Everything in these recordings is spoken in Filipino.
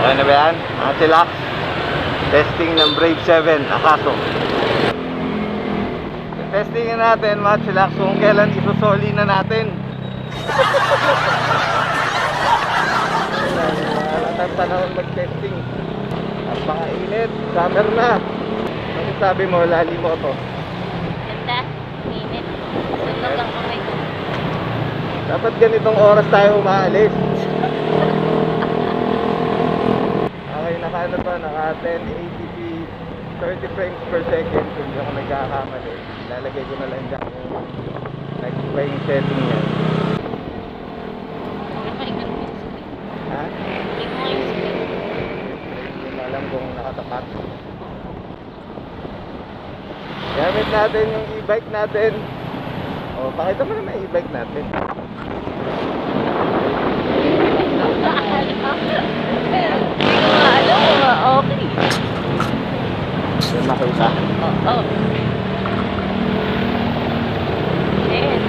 Okay na ba yan? Antilax. Testing ng Brave 7, Akaso. Testingin natin, mga chillax, kung kailan isusoli na natin. Panahon mag-testing. Napakainit. Summer na. Ano sabi mo, lali mo to? Ganda. Minit. Sunog ang kamay ko. Dapat ganitong oras tayo umaalis. Okay, to, naka 1080p 30 frames per second kung hindi ako nagkakamali. Lalagay ko na lang dyan yung next setting mo yung. Ha? Mo yung speed. Hindi alam kung nakatapat. Gamit natin yung e-bike natin. O, pakita mo naman e-bike natin. Hindi ko nga alam kung ma- okay. Yung makita. Oo. Yes.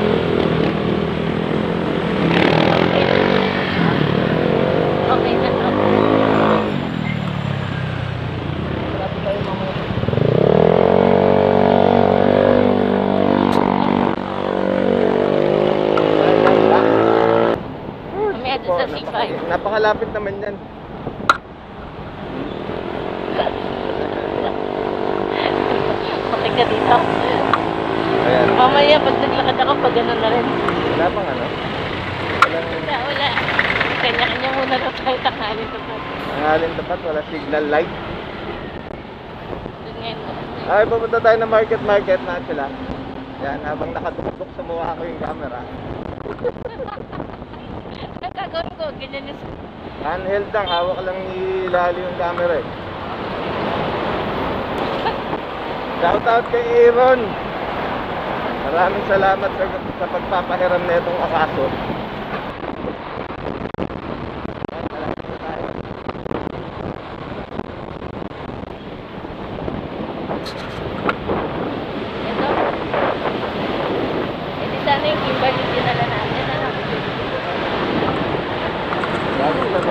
Okay na. Okay na to. C5. Napakalapit naman yan. Okay ka dito. Ayan. Mamaya pag naglakad ako, pag gano'n na rin. Wala pang ano? Walang Wala, wala. Kanya-kanya muna na tayo tanghali sa pag. nangalin tapat, wala signal light. Ay, pupunta tayo ng market market na sila. Yan, habang nakatuktok sa mukha ko yung camera. Gagawin ko, ganyan yung Handheld lang, hawak lang ni yung camera eh. Shout out kay Aaron. Maraming salamat sa, sa pagpapahiram na itong akaso. Thank you.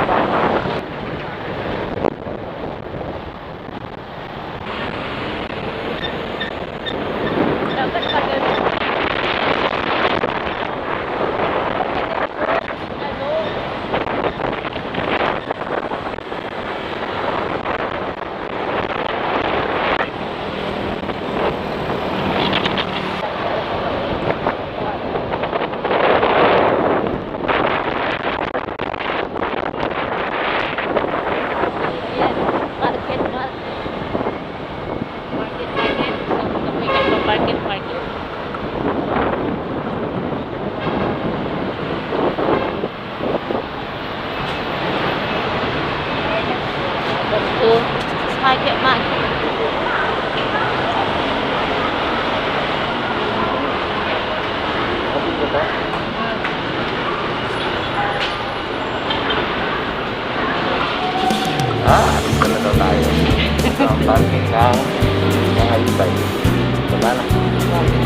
parking ng mga e-bike. Wala na.